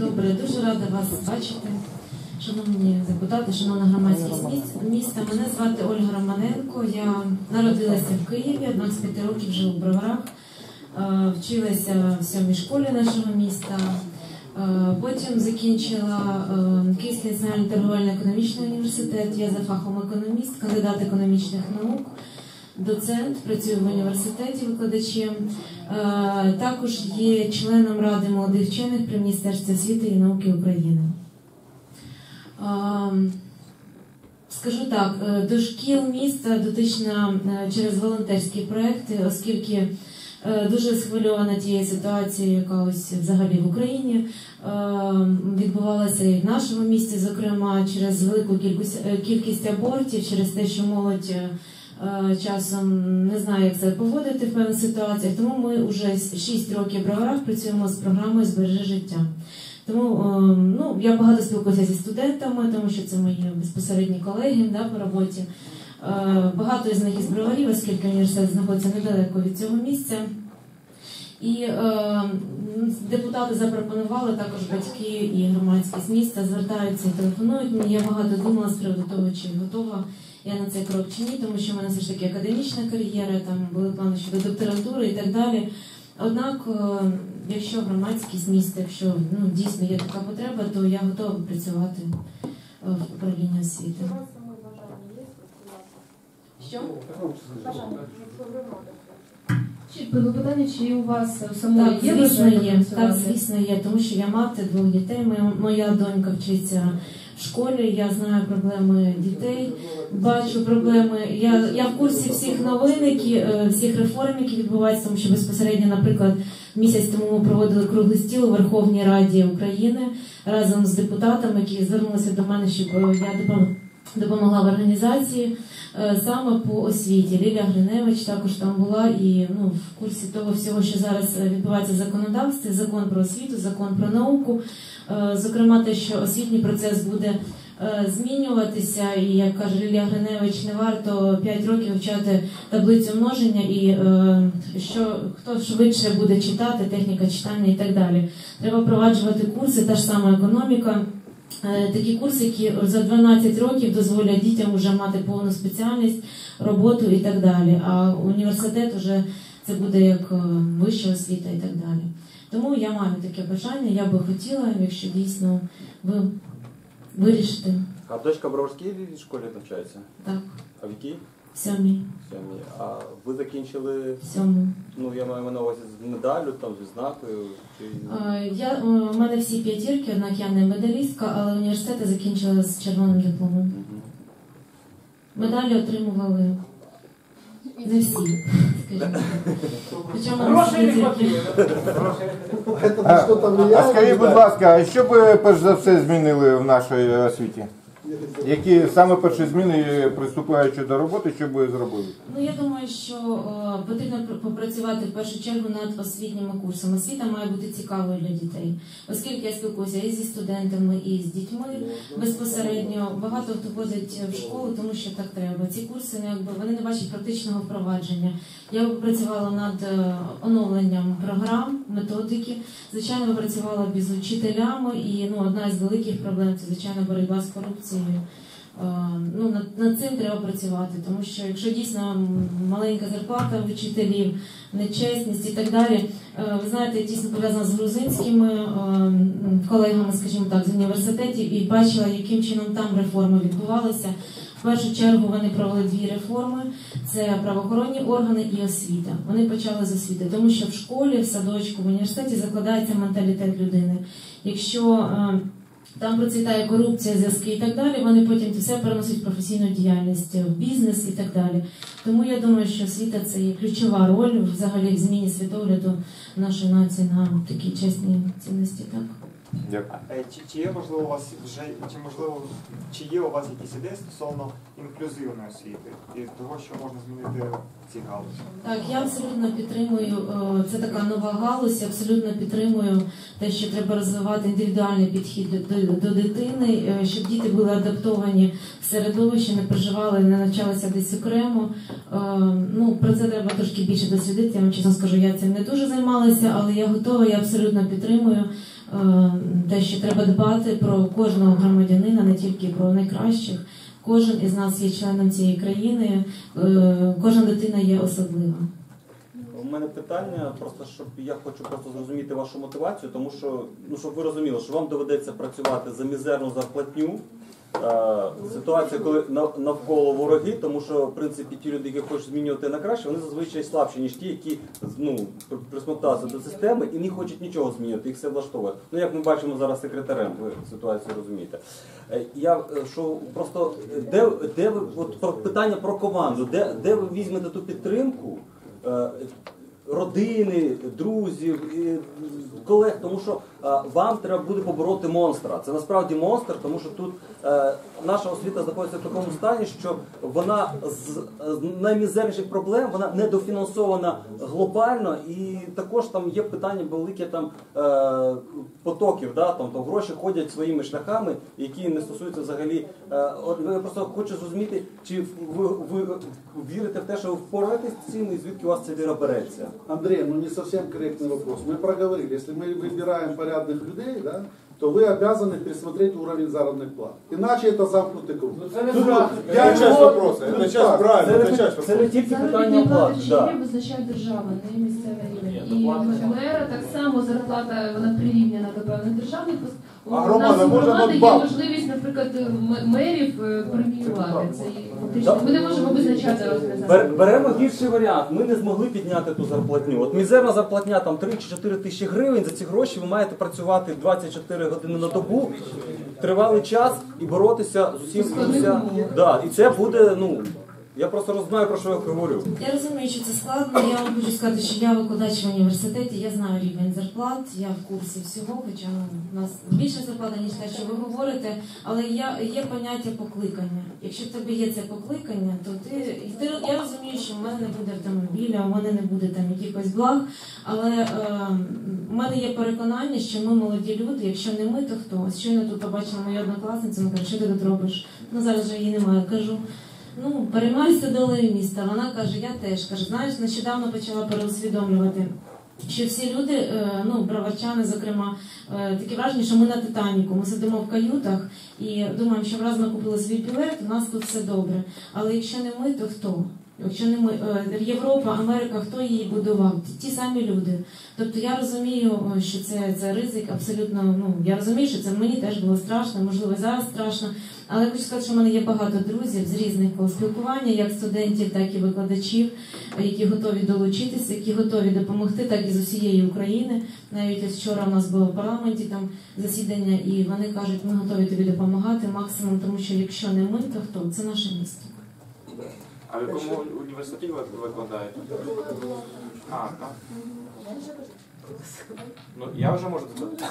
Добре, дуже рада вас бачити. Шановні депутати, шановна громадськість міста. Мене звати Ольга Романенко. Я народилася в Києві, 15 років живу в Броварах. Е, Вчилася в сьомій школі нашого міста. Е, Потім закінчила е, Київський національний торговельно-економічний університет. Я за фахом економіст, кандидат економічних наук, доцент, працюю в університеті викладачем. Е, Також є членом Ради молодих вчених при Міністерстві освіти і науки України. Ем, Скажу так, е, до шкіл міста дотична е, через волонтерські проекти, оскільки е, дуже схвильована тією ситуацією, яка ось взагалі в Україні е, відбувалася і в нашому місті, зокрема через велику кількість, е, абортів, через те, що молодь е, е, часом не знає, як себе поводити в певних ситуаціях. Тому ми вже 6 років в броварах працюємо з програмою Збережи життя. Тому е, ну, я багато спілкуюся зі студентами, тому що це мої безпосередні колеги да, по роботі. Е, Багато із них із броварів, оскільки університет знаходиться недалеко від цього місця. І е, депутати запропонували також батьки і громадськість міста звертаються і телефонують мені. Я багато думала з приводу того, чи готова я на цей крок чи ні, тому що в мене все ж таки академічна кар'єра, там були плани щодо докторантури і так далі. Однак, е, якщо громадськість міста, якщо ну, дійсно є така потреба, то я готова працювати е, в управлінні освіти. Що? Чи питання, чи у вас у самої Так, є звісно, є. Так, звісно, є, тому що я мати двох дітей. Моя, моя донька вчиться школі. Я знаю проблеми дітей, бачу проблеми. Я, я в курсі всіх новин, які е, всіх реформ, які відбуваються, тому що безпосередньо, наприклад, місяць тому ми проводили круглий стіл у Верховній Раді України разом з депутатами, які звернулися до мене, щоб е, я допом- допомогла в організації. Е, Саме по освіті Лілія Гриневич також там була і ну в курсі того всього, що зараз е, відбувається в законодавстві, закон про освіту, закон про науку. Е, Зокрема, те, що освітній процес буде змінюватися, і як каже Лілія Гриневич, не варто 5 років вчати таблицю множення і що хто швидше буде читати, техніка читання і так далі. Треба впроваджувати курси, та ж сама економіка. Е, Такі курси, які за 12 років дозволять дітям вже мати повну спеціальність, роботу і так далі. А університет вже це буде як е, вища освіта і так далі. Тому я маю таке бажання, я би хотіла, якщо дійсно ви вирішите А дочка в Броварській школі навчається? так, А в якій? Сьомій, Сьомій. А ви закінчили, сьому. ну я маю на увазі з медаллю, там, з відзнакою? Чи... Я, е, у мене всі п'ятірки, однак я не медалістка, але університет я закінчила з червоним дипломом. Мгм. Медалі отримували не всі, скажімо. так. Причому Грошей не всі хватило. Поэтому А скажіть, будь ласка, а що би перш за все змінили в нашій освіті? Які саме перші зміни, приступаючи до роботи, що би зробили? Ну я думаю, що е, потрібно пр- попрацювати в першу чергу над освітніми курсами. Освіта має бути цікавою для дітей, оскільки я спілкуюся і зі студентами, і з дітьми безпосередньо. Багато хто ходить в школу, тому що так треба. Ці курси ну, якби вони не бачать практичного впровадження. Я працювала над е, оновленням програм, методики. Звичайно, ми працювала б із учителями, і ну одна із великих проблем це звичайно боротьба з корупцією. Е, Ну, над, над цим треба працювати, тому що якщо дійсно маленька зарплата вчителів, нечесність і так далі, е, ви знаєте, я тісно пов'язана з грузинськими е, колегами, скажімо так, з університетів, і бачила, яким чином там реформи відбувалися. В першу чергу вони провели дві реформи: це правоохоронні органи і освіта. Вони почали з освіти, тому що в школі, в садочку, в університеті закладається менталітет людини. Якщо там процвітає корупція, зв'язки і так далі. Вони потім все переносять в професійну діяльність, в бізнес і так далі. Тому я думаю, що освіта це є ключова роль взагалі в зміні світогляду нашої нації на такі чесні цінності. Так. Дякую. Е, Чи, чи є можливо у вас вже чи можливо чи є у вас якісь ідеї стосовно інклюзивної освіти і того, що можна змінити цій галузі? Так, я абсолютно підтримую. е, Це така нова галузь. я Абсолютно підтримую те, що треба розвивати індивідуальний підхід до, до, до дитини, е, щоб діти були адаптовані в середовище, не проживали, не навчалися десь окремо. Ну про це треба трошки більше дослідити. Я вам чесно скажу, я цим не дуже займалася, але я готова. Я абсолютно підтримую те, що треба дбати про кожного громадянина, не тільки про найкращих. Кожен із нас є членом цієї країни, е, кожна дитина є особлива. У мене питання, просто щоб я хочу просто зрозуміти вашу мотивацію, тому що ну щоб ви розуміли, що вам доведеться працювати за мізерну зарплатню. Е, Ситуація, коли навколо вороги, тому що в принципі ті люди, які хочуть змінювати на краще, вони зазвичай слабші, ніж ті, які ну при- присмокталися до системи і не хочуть нічого змінювати, їх все влаштовує. Ну як ми бачимо зараз секретарем, ви ситуацію розумієте. Е, Я е, що просто де, де ви от про питання про команду, де, де ви візьмете ту підтримку? Родини, друзів, колег, тому що вам треба буде побороти монстра. Це насправді монстр, тому що тут е, наша освіта знаходиться в такому стані, що вона з, з наймізерніших проблем вона недофінансована глобально, і також там є питання велике там е, потоків. Да, там то гроші ходять своїми шляхами, які не стосуються взагалі. Е, от я просто хочу зрозуміти, чи ви, ви вірите в те, що ви впораєтесь з цим, і звідки у вас ця віра береться? Андрей, ну не совсем корректный вопрос. Мы проговорили, если мы выбираем порядных людей, да, то вы обязаны пересмотреть уровень заработных плат. Иначе это замкнутый круг. Я часть его- вопроса, Ну, это часть так. правильно, Це это не, часть це не вопроса. тільки питання Заробітні оплати. плати Да. вчителів визначає держава, не місцевий рівень. І мера так само зарплата вона прирівняна до певних державних пос- А громада може є можливість, наприклад, м- мерів е, преміювати. Це є фактично. Ми не можемо визначати розмір Бер- зарплати. Беремо гірший варіант. Ми не змогли підняти ту зарплатню. От мізерна зарплатня там 3 чи 4 тисячі гривень. За ці гроші ви маєте працювати 24 години на добу, тривалий час і боротися з усім. з уся- Да, і це буде, ну. Я просто рознаю, про що я говорю. Я розумію, що це складно. Я вам хочу сказати, що я викладач в університеті, я знаю рівень зарплат, я в курсі всього, хоча у нас більше зарплата, ніж те, що ви говорите. Але я, є поняття покликання. Якщо в тебе є це покликання, то ти, ти я розумію, що в мене не буде автомобіля, у мене не буде там якихось благ. Але е, в мене є переконання, що ми молоді люди, якщо не ми, то хто? Щойно тут побачила мою однокласницю, вона каже, що ти тут робиш? Ну зараз же її немає. Кажу. Ну, переймаюся долею міста. Вона каже, я теж каже, знаєш, нещодавно почала переусвідомлювати, що всі люди, е, ну, браварчани, зокрема, е, таке враження, що ми на Титаніку. Ми сидимо в каютах і думаємо, що раз ми купили свій білет, у нас тут все добре. Але якщо не ми, то хто? Якщо не ми, е, Європа, Америка, хто її будував? Ті, самі люди. Тобто я розумію, що це, це ризик абсолютно. Ну я розумію, що це мені теж було страшно, можливо, зараз страшно. Але хочу сказати, що в мене є багато друзів з різних спілкування, як студентів, так і викладачів, які готові долучитися, які готові допомогти, так і з усієї України. Навіть ось вчора у нас було в парламенті там засідання, і вони кажуть, ми готові тобі допомагати максимум, тому що якщо не ми, то хто? Це наше місто. А в якому університеті ви викладаєте? А, так. Ну, я вже можу сказати.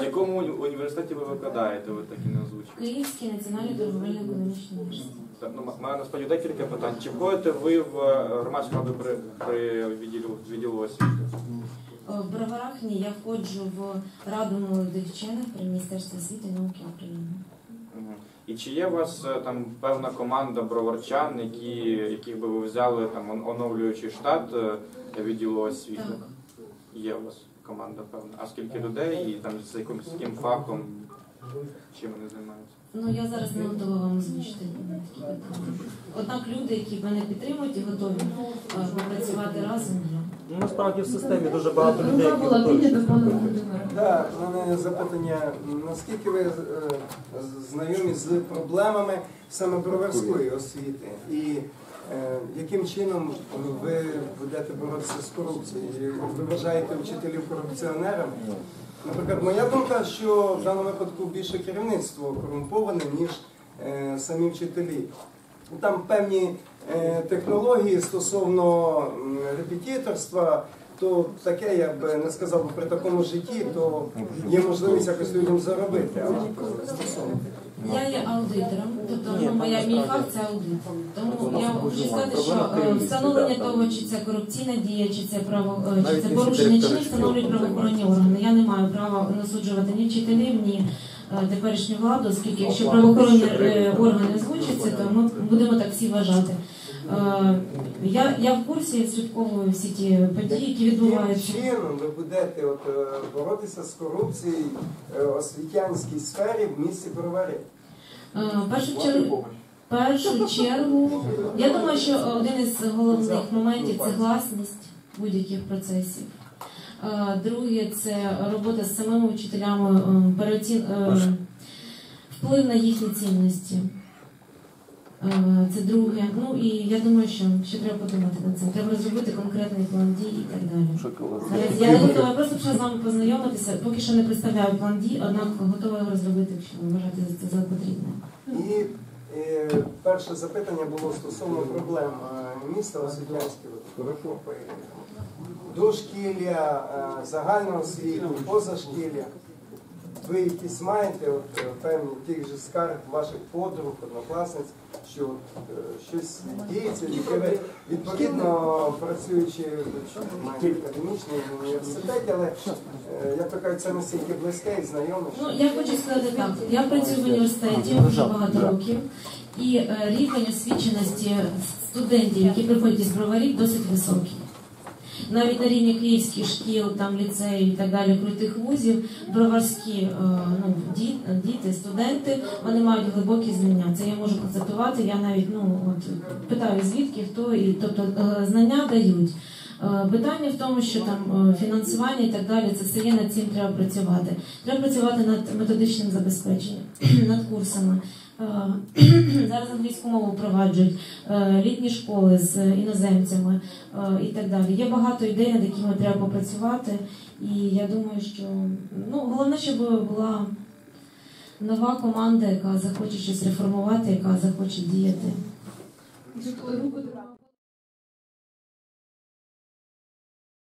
В якому уні- університеті ви викладаєте, ви так і не озвучили? Київський національний торговельно-економічний університет. Так, ну, м- мене насправді декілька питань. Чи входите ви в е, громадську раду при, при відділу, відділу освіти? Е, В Броварах ні, я входжу в Раду молодих вчених при Міністерстві освіти і науки України. Мгм. І чи є у вас е, там певна команда броварчан, які, яких би ви взяли там он- оновлюючи штат е, відділу освіти? Так. Є у вас команда певна. А скільки людей і там з яким, з яким фахом, чим вони займаються? Ну я зараз не готова вам озвучити такі питання. Однак люди, які мене підтримують і готові е, попрацювати разом. Ну, насправді в системі дуже багато людей, Рука які була готові. піднята пане Володимире. Так, у мене запитання. Наскільки ви е, знайомі з проблемами саме броварської освіти? І яким чином ви будете боротися з корупцією? Ви вважаєте вчителів корупціонерами? Наприклад, моя думка, що в даному випадку більше керівництво корумповане, ніж е, самі вчителі. Там певні е, технології стосовно репетиторства, то таке я б не сказав при такому житті, то є можливість якось людям заробити. А стосовно Я є аудитором, тобто Ні, ну, моя мій факт це аудит. Тому Ну, я ну, хочу ну, сказати, що е, встановлення того, чи це корупційна дія, чи це право е, чи це порушення, чи не встановлюють правоохоронні органи. Я не маю права насуджувати ні вчителів, ні е, теперішню владу, оскільки якщо правоохоронні е, органи озвучаться, то ми будемо так всі вважати. Е, Я, я в курсі слідковую всі ті події, які Яким відбуваються. чином ви будете от, е, боротися з корупцією е, в освітянській сфері в місті Бровари? Е, першу чергу, першу чергу, я думаю, що один із головних моментів це гласність будь-яких процесів. Друге, це робота з самими вчителями, вплив на їхні цінності. Е, Це друге. Ну і я думаю, що ще треба подумати над цим. Треба розробити конкретний план дій і так далі. Наразі Я не готова, я просто почала з вами познайомитися. Поки що не представляю план дій, однак готова його розробити, якщо ви вважаєте це за потрібне. І е, перше запитання було стосовно проблем е, міста освітянського. Дошкілля, загального освіту, позашкілля. Ви якісь маєте от, певні тих же скарг ваших подруг, однокласниць, що от, е, щось діється, яке ви відповідно працюючи в академічному університеті, але е, як то кажуть, це настільки близьке і знайоме. що- Ну, я хочу сказати так. Я працюю в університеті вже багато років, і е, рівень освіченості студентів, які приходять із броварів, досить високий. Навіть на рівні київських шкіл, там ліцеїв і так далі, крутих вузів, броварські е, ну, діти, студенти, вони мають глибокі знання. Це я можу констатувати. Я навіть ну от питаю звідки хто і тобто е, знання дають. Е, Питання в тому, що там е, фінансування і так далі, це все є над цим треба працювати. Треба працювати над методичним забезпеченням, над курсами. Е, Зараз англійську мову впроваджують, літні школи з іноземцями і так далі. Є багато ідей, над якими треба попрацювати. І я думаю, що ну, головне, щоб була нова команда, яка захоче щось реформувати, яка захоче діяти. Руку